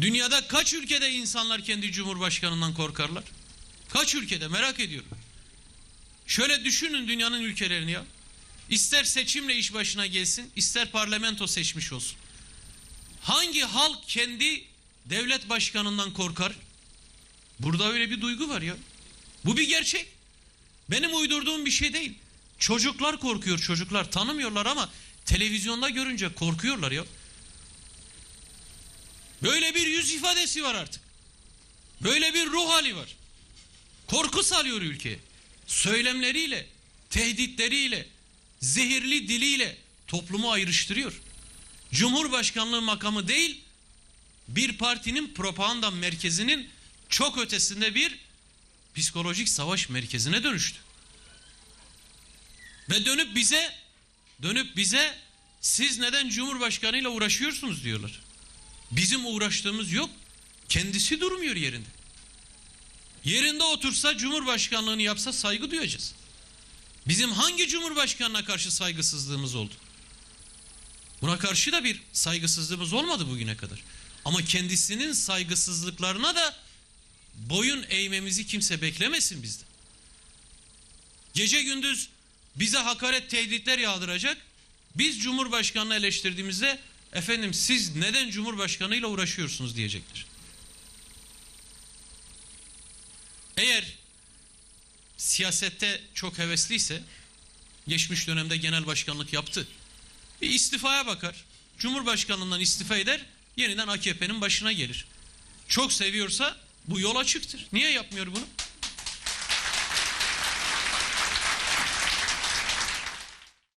Dünyada kaç ülkede insanlar kendi cumhurbaşkanından korkarlar? Kaç ülkede merak ediyorum. Şöyle düşünün dünyanın ülkelerini ya. İster seçimle iş başına gelsin, ister parlamento seçmiş olsun. Hangi halk kendi devlet başkanından korkar? Burada öyle bir duygu var ya. Bu bir gerçek. Benim uydurduğum bir şey değil. Çocuklar korkuyor çocuklar tanımıyorlar ama televizyonda görünce korkuyorlar ya. Böyle bir yüz ifadesi var artık. Böyle bir ruh hali var. Korku salıyor ülkeye. Söylemleriyle, tehditleriyle, zehirli diliyle toplumu ayrıştırıyor. Cumhurbaşkanlığı makamı değil, bir partinin propaganda merkezinin çok ötesinde bir psikolojik savaş merkezine dönüştü. Ve dönüp bize dönüp bize siz neden Cumhurbaşkanıyla uğraşıyorsunuz diyorlar. Bizim uğraştığımız yok. Kendisi durmuyor yerinde. Yerinde otursa Cumhurbaşkanlığını yapsa saygı duyacağız. Bizim hangi Cumhurbaşkanına karşı saygısızlığımız oldu? Buna karşı da bir saygısızlığımız olmadı bugüne kadar. Ama kendisinin saygısızlıklarına da boyun eğmemizi kimse beklemesin bizden. Gece gündüz bize hakaret tehditler yağdıracak. Biz Cumhurbaşkanını eleştirdiğimizde efendim siz neden Cumhurbaşkanıyla uğraşıyorsunuz diyecektir. Eğer siyasette çok hevesliyse geçmiş dönemde genel başkanlık yaptı. Bir istifaya bakar. Cumhurbaşkanlığından istifa eder, yeniden AKP'nin başına gelir. Çok seviyorsa bu yol açıktır. Niye yapmıyor bunu?